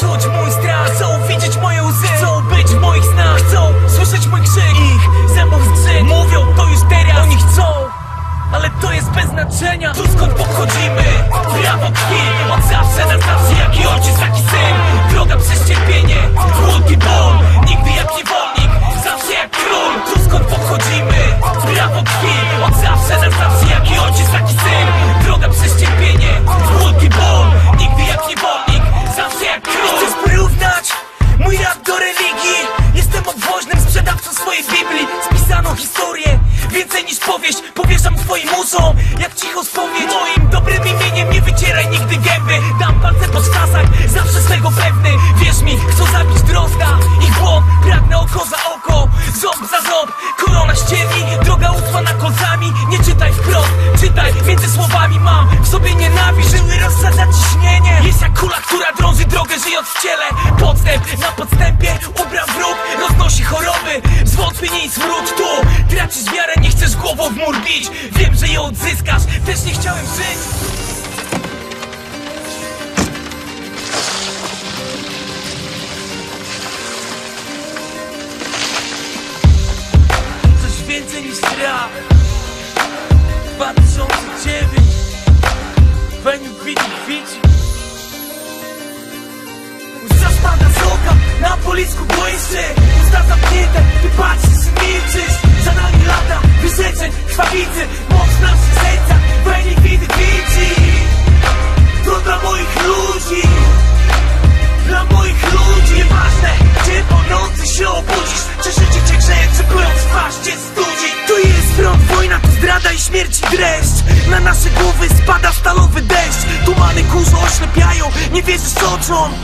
Czuć mój strach, chcą widzieć moje łzy. Chcą być w moich snach, chcą słyszeć mój krzyk. Ich zębów zgrzyt, mówią to już teraz. Oni chcą, ale to jest bez znaczenia. Tu skąd pochodzimy, prawo krwi Od zawsze na zawsze jak i Wyrównać mój rap do religii. Jestem odwoźnym sprzedawcą swojej Biblii Spisano historię, więcej niż powieść Powierzam twoim muszom, jak cicho spowiedź Moim dobrym imieniem nie wycieraj nigdy gęby. Dam palce po szklasach, zawsze swego pewny. Wierz mi, chcą zabić drozda. I błąd Pragnę oko za oko, ząb za ząb. Korona ścierni, droga utwana kozami. Nie czytaj wprost, czytaj między słowami. Mam w sobie nienawiść, żyły rozsadza ciśnienie. Jest jak kula, która I smród tu! Tracisz wiarę Nie chcesz głową w mur bić. Wiem, że ją odzyskasz Też nie chciałem żyć. Coś więcej niż strach Krwawicy Moc w naszych sercach you beat Vici To dla moich ludzi dla moich ludzi Nieważne, gdzie po nocy się obudzisz Czy życie cię grzeje, czy plując twarz cię studzi. Tu jest front, wojna, tu zdrada i śmierć i dreszcz. Na nasze głowy spada stalowy deszcz. Tumany kurzu oślepiają, nie wierzysz oczom